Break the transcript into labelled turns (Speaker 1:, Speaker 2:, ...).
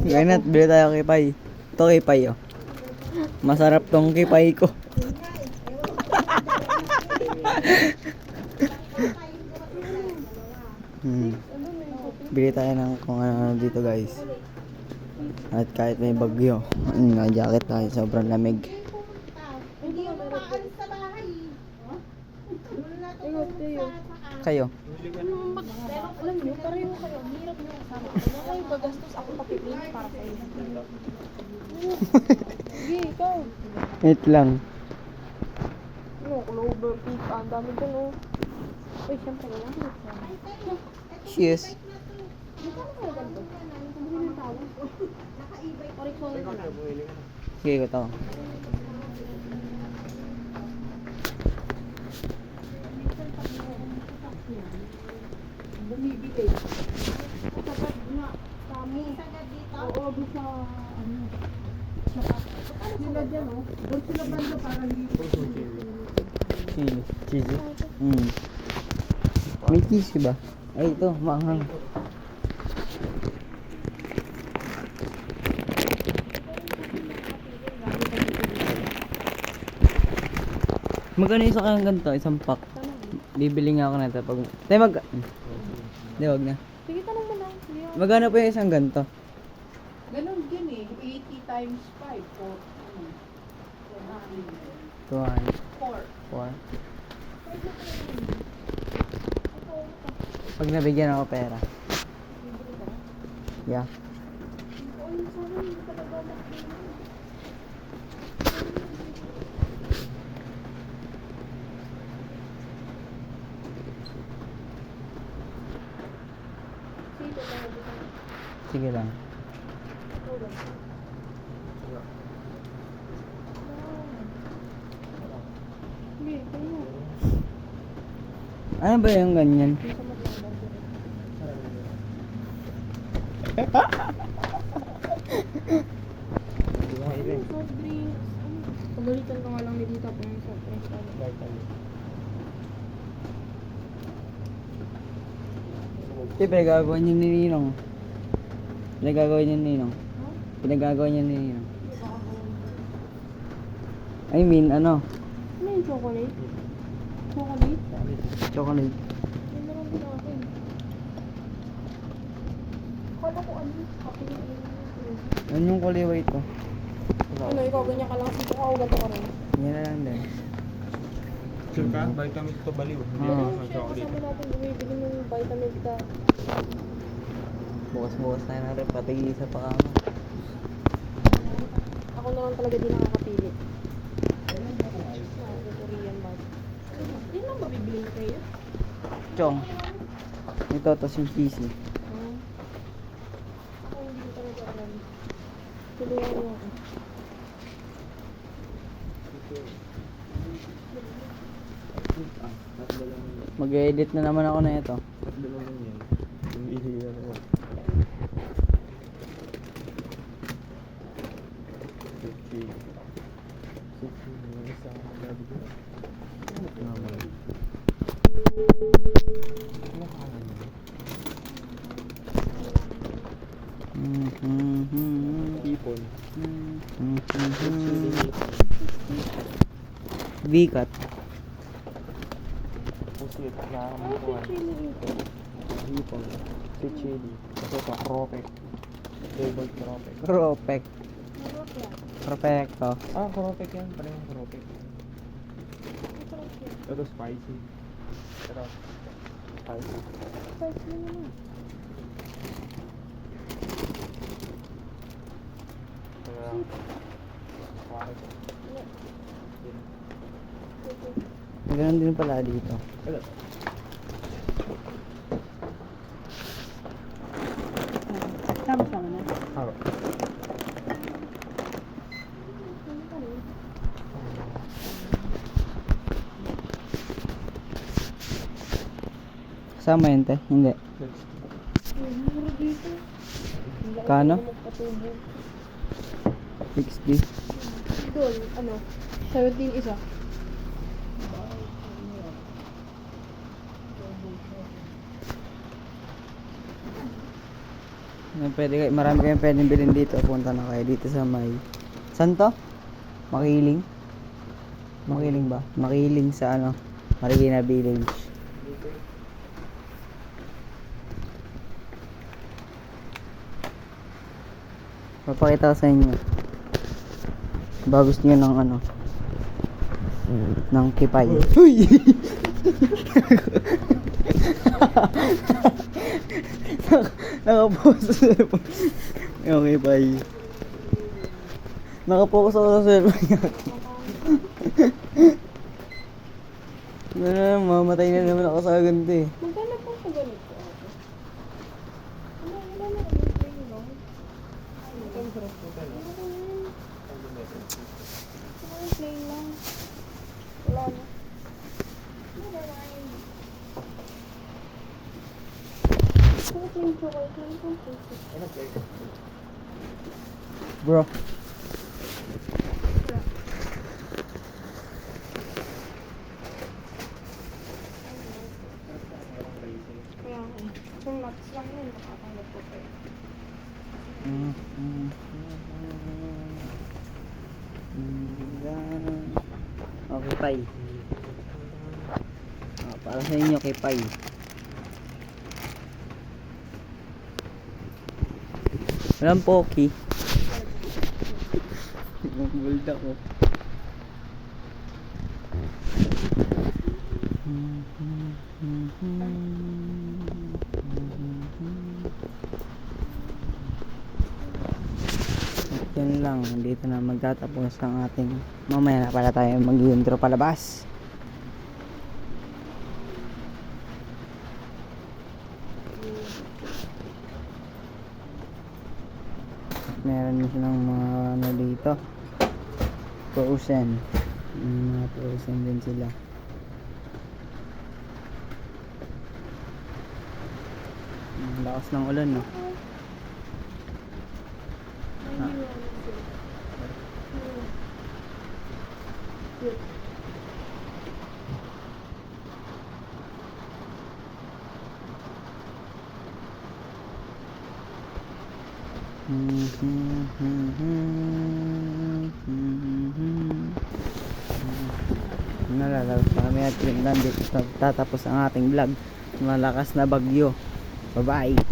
Speaker 1: Ganat, bili tayo kipay. Ito kipay oh. Masarap tong kipay ko. hmm. Bili tayo ng kung ano dito guys. At kahit may bagyo, ayun nga, jacket tayo, sobrang lamig. Kayo?
Speaker 2: Ano, kayo. Ang hirap niyo kasama. Ano kayo gagastos? Ako papipili para sa iyo. Sige, ikaw.
Speaker 1: Wait lang.
Speaker 2: Ano, clover, pika. Ang dami ko, no. Uy, syempre, wala ko nagsama.
Speaker 1: Cheers. Sige ko to.
Speaker 2: Bumibili. Kapag na, kami. Oo, doon sa, ano, sila dyan, oh. Doon sila banda para hindi.
Speaker 1: Chili. Cheesy? Mm. May cheese ba? Ay, ito, maanghang. Magkano isa kang ganito? Isang pack. Bibili nga ako na ito. Pag... Tayo mag... Hindi, wag na.
Speaker 2: Sige, tanong mo lang. Sige, oh.
Speaker 1: Magkano po yung isang ganito?
Speaker 3: Ganon din eh. 80 times 5 for ano,
Speaker 1: 200.
Speaker 3: 4.
Speaker 1: 4. Pag nabigyan ako pera. Yeah. Sige lang. Ano ba yung ganyan?
Speaker 2: Pagalitan ka nga lang ni Tita po yung soft drinks.
Speaker 1: Ito pinagagawa niya ni Ninong. Pinagagawa niya ni Ninong. Pinagagawa niya ni Ninong. I mean, ano?
Speaker 2: Ano yung chocolate? Chocolate?
Speaker 1: Chocolate.
Speaker 2: Kala ko ano, kape yung
Speaker 1: Ano yung kuliway ito?
Speaker 2: Ano, ikaw ganyan ka lang o ganito ka rin?
Speaker 1: Yan na lang din.
Speaker 4: Sure ka? Vitamin to baliw. Hindi
Speaker 1: Oo.
Speaker 4: ako sa
Speaker 2: siya,
Speaker 4: chocolate.
Speaker 2: kasama natin bumibili ng vitamin ka.
Speaker 1: Bukas-bukas tayo na rin. Pati isa pa.
Speaker 2: Ako na lang talaga din nakakapili. Ah, sa Korean bag. Yun lang ba bibili mo kayo?
Speaker 1: Chong. Ito, tapos yung cheesy.
Speaker 2: Hmm. Ako hindi ko talaga alam. Tulungan mo ako.
Speaker 1: Mag-edit na naman ako na ito.
Speaker 4: Tatlo lang yan.
Speaker 2: Ay,
Speaker 4: Nakakamukuhan. Hipon. Si chili. Ito ito. Kropek. Table kropek.
Speaker 1: Kropek.
Speaker 2: Yan.
Speaker 1: Perfecto.
Speaker 4: Ah, kropek yan. Parehong kropek. Ito spicy. Ito. Spicy.
Speaker 2: Spice mo naman.
Speaker 4: Kaya, kuha ko.
Speaker 1: Ganun din pala dito.
Speaker 4: Ito.
Speaker 3: Sama-sama na.
Speaker 4: Haro.
Speaker 1: Kasama yun, te? Hindi. Kano?
Speaker 2: ko magpatubo.
Speaker 1: 60.
Speaker 2: Doon, ano, 17 isa.
Speaker 1: May Pwede, kayo- marami kayong pwedeng bilhin dito. Punta na kayo dito sa may... Saan to? Makiling? Makiling ba? Makiling sa ano? Marikina Village. Papakita ko sa inyo. Ba gusto niyo ng ano? Ng kipay. Uy! Nakapokus sa cellphone. Yung kipay. Nakapokus ako sa cellphone niya. Ano, mamatay na naman ako sa ganito eh.
Speaker 2: Magkano po sa ganito? ate? Wala, wala na. May plain lang. Magkano? Wala,
Speaker 1: Bro. Okay, pay. Oh, para sa inyo kay pay. Walang poki. Bulda ko. At yun lang, dito na magtatapos ang ating mamaya na pala tayo mag-intro palabas. Meron din silang mga ano dito. Frozen. Mga frozen din sila. Lakas ng ulan, no?
Speaker 2: Ay, hindi wala sila. Cute.
Speaker 1: Nalalabas pa kami at yun lang dito tatapos ang ating vlog. Malakas na bagyo. Bye bye.